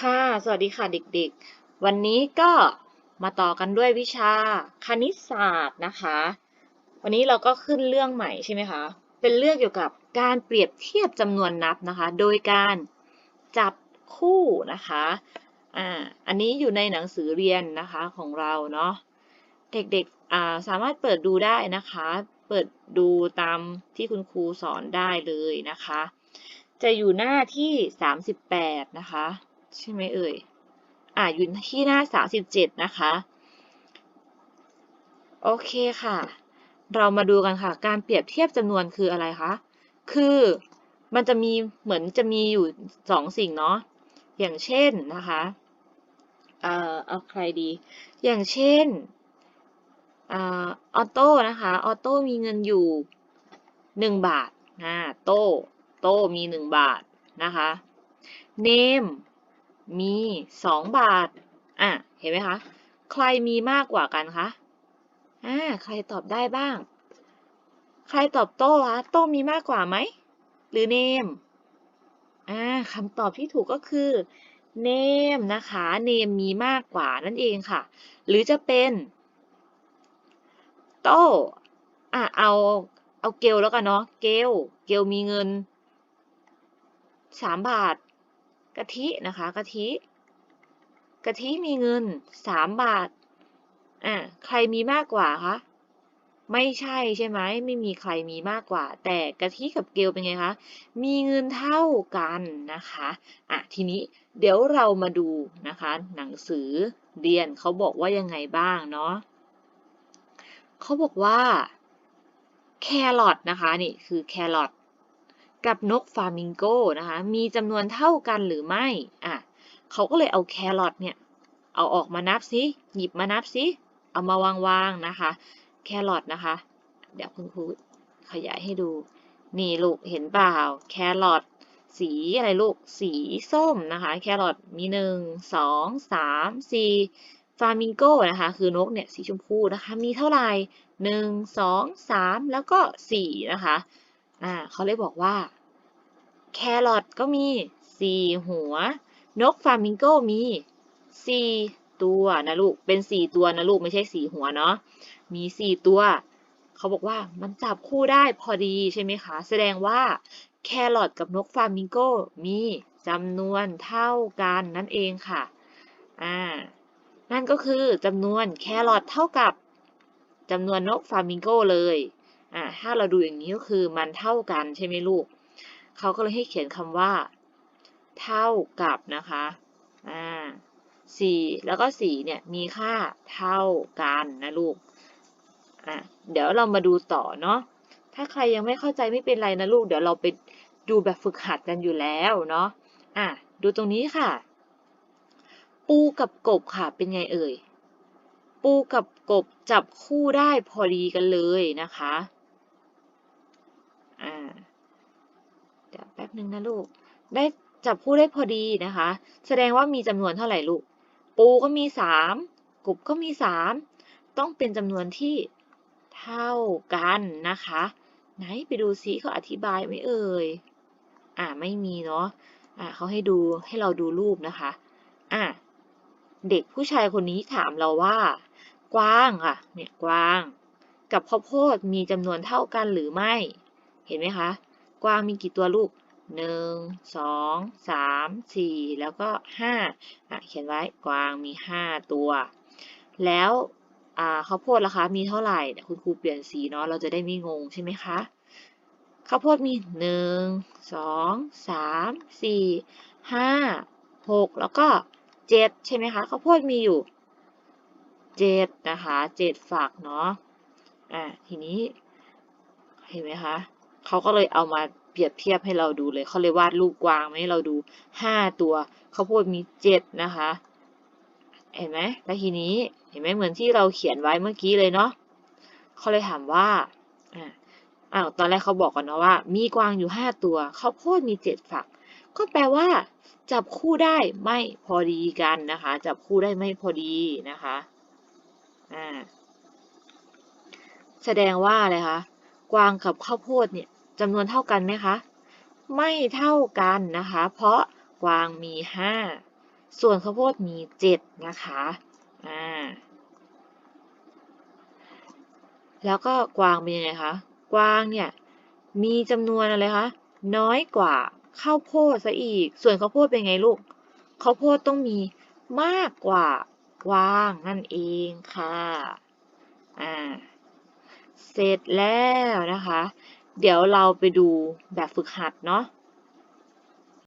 ค่ะ สวัสดีค่ะเด็กๆ วันนี้ก็มาต่อกันด้วยวิชาคณิตศาสตร์นะคะ วันนี้เราก็ขึ้นเรื่องใหม่ใช่ไหมคะ เป็นเรื่องเกี่ยวกับการเปรียบเทียบจำนวนนับนะคะ โดยการจับคู่นะคะ อ่า อันนี้อยู่ในหนังสือเรียนนะคะของเราเนาะ เด็กๆ อ่า สามารถเปิดดูได้นะคะ เปิดดูตามที่คุณครูสอนได้เลยนะคะจะอยู่หน้าที่ 38 นะคะ ใช่ไหมเอ่ย อ่าอยู่ที่หน้า 37 นะคะ โอเคค่ะ เรามาดูกันค่ะ การเปรียบเทียบจำนวนคืออะไรคะ คือมันจะมีเหมือนจะมีอยู่สองสิ่งเนาะ อย่างเช่นนะคะ เอ่อ เอาใครดี อย่างเช่นออโต้นะคะ ออโต้มีเงินอยู่ 1 บาทอ่าโต้ โต้มี 1 บาทนะคะ เนม มี 2 บาท อะ เห็นไหมคะ ใครมีมากกว่ากันคะ อ่า ใครตอบได้บ้าง ใครตอบโต้คะ โต้มีมากกว่าไหม หรือเนม อ่าคำตอบที่ถูกก็คือเนมนะคะ เนมมีมากกว่านั่นเองค่ะ หรือจะเป็นโต้อะเอาเอาเกลแล้วกันเนาะ เกล เกลมีเงิน3บาท กะทินะคะกะทิกะทิมีเงิน3บาทอะใครมีมากกว่าคะไม่ใช่ใช่ไหมไม่มีใครมีมากกว่า แต่กะทิกับเกลเป็นไงคะมีเงินเท่ากันนะคะอะทีนี้เดี๋ยวเรามาดูนะคะ หนังสือเรียนเขาบอกว่ายังไงบ้างเนาะเขาบอกว่าแครอทนะคะนี่คือแครอท กับนกฟามิงโกนะคะ มีจำนวนเท่ากันหรือไม่ อะ เขาก็เลยเอาแครอทเนี่ย เอาออกมานับสิ หยิบมานับสิ เอามาวางๆนะคะ แครอทนะคะ เดี๋ยวคุณครูขยายให้ดู นี่ลูกเห็นเปล่า แครอทสีอะไรลูก สีส้มนะคะ แครอทมีหนึ่งสองสามสี่ฟามิงโกนะคะ คือนกเนี่ยสีชมพูนะคะ มีเท่าไหร่หนึ่งสองสามแล้วก็สี่นะคะ อ่าเขาเลยบอกว่า แครอทก็มีสี่หัว นกฟามิงโกมีสี่ตัวนะลูก เป็นสี่ตัวนะลูกไม่ใช่สี่หัวเนาะ มีสี่ตัว เขาบอกว่ามันจับคู่ได้พอดีใช่ไหมคะ แสดงว่าแครอทกับนกฟามิงโกมีจำนวนเท่ากันนั่นเองค่ะ อ่า นั่นก็คือจำนวนแครอทเท่ากับจำนวนนกฟามิงโกเลย อ่าถ้าเราดูอย่างนี้ก็คือมันเท่ากันใช่ไหมลูกเขาก็เลยให้เขียนคำว่า เท่ากับนะคะอ่าสี่แล้วก็สี่เนี่ยมีค่าเท่ากันนะลูกอะเดี๋ยวเรามาดูต่อเนาะถ้าใครยังไม่เข้าใจไม่เป็นไรนะลูก เดี๋ยวเราไปดูแบบฝึกหัดกันอยู่แล้วเนาะอะดูตรงนี้ค่ะ ปูกับกบค่ะเป็นไงเอ่ยปูกับกบจับคู่ได้พอดีกันเลยนะคะ อ่า เดี๋ยวแป๊บนึงนะลูก ได้จับคู่ได้พอดีนะคะ แสดงว่ามีจำนวนเท่าไหร่ลูก ปูก็มีสามกบก็มีสามต้องเป็นจำนวนที่เท่ากันนะคะ ไหนไปดูซิเขาอธิบายไหมเอ่ย อ่าไม่มีเนาะ อ่าเขาให้ดูให้เราดูรูปนะคะ อ่าเด็กผู้ชายคนนี้ถามเราว่า กวางค่ะ เนี่ยกวาง กับข้าวโพดมีจำนวนเท่ากันหรือไม่ เห็นไหมคะ กวางมีกี่ตัวลูก หนึ่งสองสามสี่แล้วก็ห้าอะเขียนไว้กวางมีห้าตัว แล้วอ่าข้าวโพดล่ะคะมีเท่าไหร่คุณครูเปลี่ยนสีเนาะเราจะได้ไม่งงใช่ไหมคะข้าวโพดมีหนึ่งสองสามสี่ห้าหกแล้วก็เจ็ดใช่ไหมคะข้าวโพดมีอยู่เจ็ดนะคะเจ็ดฝักเนาะอ่าทีนี้เห็นไหมคะเขาก็เลยเอามา รียบเทียบให้เราดูเลยเขาเลยวาดรูปกวางมาให้เราดูห้าตัวข้าวโพดมีเจ็ดนะคะ เห็นไหมแล้วทีนี้เห็นไหมเหมือนที่เราเขียนไว้เมื่อกี้เลยเนาะเขาเลยถามว่าอ่าอ้าวตอนแรกเขาบอกก่อนเนาะว่า มีกวางอยู่ห้าตัวข้าวโพดมีเจ็ดฝัก ก็แปลว่า จับคู่ได้ไม่พอดีกันนะคะ จับคู่ได้ไม่พอดีนะคะอ่าแสดงว่าอะไรคะกวางกับข้าวโพดเนี่ย จำนวนเท่ากันไหมคะ ไม่เท่ากันนะคะ เพราะกวางมีห้าส่วนข้าวโพดมีเจ็ดนะคะอ่าแล้วก็กวางเป็นยังไงคะ กวางเนี่ยมีจำนวนอะไรคะ น้อยกว่าข้าวโพดซะอีก ส่วนข้าวโพดเป็นไงลูก ข้าวโพดต้องมีมากกว่ากวางนั่นเองค่ะ อ่า เสร็จแล้วนะคะ เดี๋ยวเราไปดูแบบฝึกหัดเนาะ